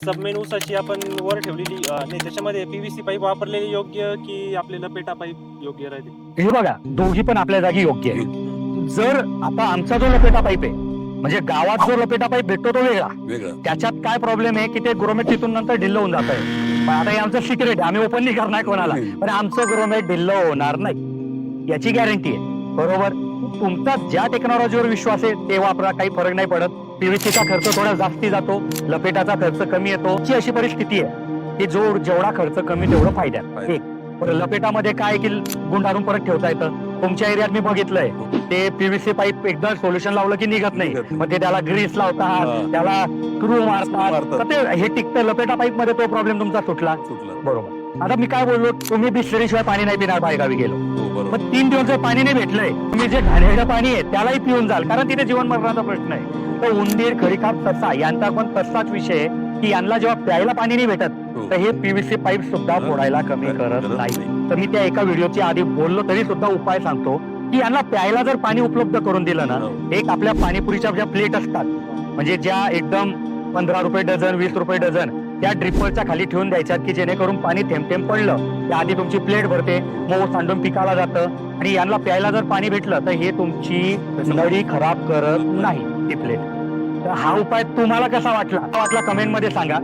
सबमेन ऊसाची आपण वर ठेवलेली नाही त्याच्यामध्ये पीव्हीसी पाईप वापरलेली योग्य की आपले लपेटा पाईप योग्य राहते हे बघा दोघी पण आपल्या जागी योग्य आहे जर आता आमचा जो लपेटा पाईप आहे म्हणजे गावात जो लपेटा पाईप भेटतो तो वेगळा. वेगळं. त्याच्यात काय प्रॉब्लेम आहे की ते ग्रोमेट तिथून नंतर ढिल्ल होऊन जात आहे. पण आता हे आमचं सिक्रेट आम्ही ओपन नाही करणार कोणाला? पण आमचं ग्रोमेट ढिल्ल होणार नाही. याची गॅरंटी आहे. बरोबर? तुमचा ज्या टेक्नॉलॉजीवर विश्वास आहे ते वापरा. काही फरक नाही पडत. पीव्हीसीचा खर्च थोडा जास्ती जातो. लपेटाचा खर्च कमी येतो. ची अशी परिस्थिती आहे की जो जेवढा खर्च कमी तेवढं फायद्यात फायदा. एक. पण लपेटामध्ये काय की गुंडाळून परत ठेवता येतं. तुमच्या एरियात मी बघितलंय. ते पीव्हीसी पाईप एकदा सोल्युशन लावलं की निघत नाही. मग ते त्याला ग्रीस लावतात हा. त्याला स्क्रू मारतात. हे टिकतं. लपेटा पाईपमध्ये तो प्रॉब्लेम तुमचा सुटलं. बरोबर. आता मी काय बोललो तुम्ही बिस्लरीशिवाय पाणी नाही पिणार बाहेरगावी गेलो हो बरोबर मग तीन दिवस जर पाणी नाही भेटलंय तुम्ही जे घाणेरडं पाणी आहे त्यालाही पिऊन जाल कारण तिथे जीवन मरणाचा प्रश्न आहे तर उंदीर खरीकाप तसा यांचा पण तसाच विषय आहे की यांना जेव्हा प्यायला पाणी नाही भेटत हो. तर हे पीव्हीसी पाईप सुद्धा फोडायला कमी करत नाही. तर मी त्या एका व्हिडिओच्या आधी बोललो तरी सुद्धा उपाय सांगतो की यांना प्यायला जर पाणी उपलब्ध करून दिलं ना हो. एक आपल्या पाणीपुरीच्या ज्या प्लेट असतात म्हणजे ज्या एकदम पंधरा रुपये डझन वीस रुपये डझन त्या ड्रिपरच्या खाली ठेवून द्यायच्यात की जेणेकरून पाणी थेंब थेंब पडलं. त्या आधी तुमची प्लेट भरते मऊ सांडून पिकाला जातं आणि यांना प्यायला जर पाणी भेटलं तर हे तुमची नळी खराब करत नाही ती प्लेट. तर हा उपाय तुम्हाला कसा वाटला? वाटला कमेंटमध्ये सांगा.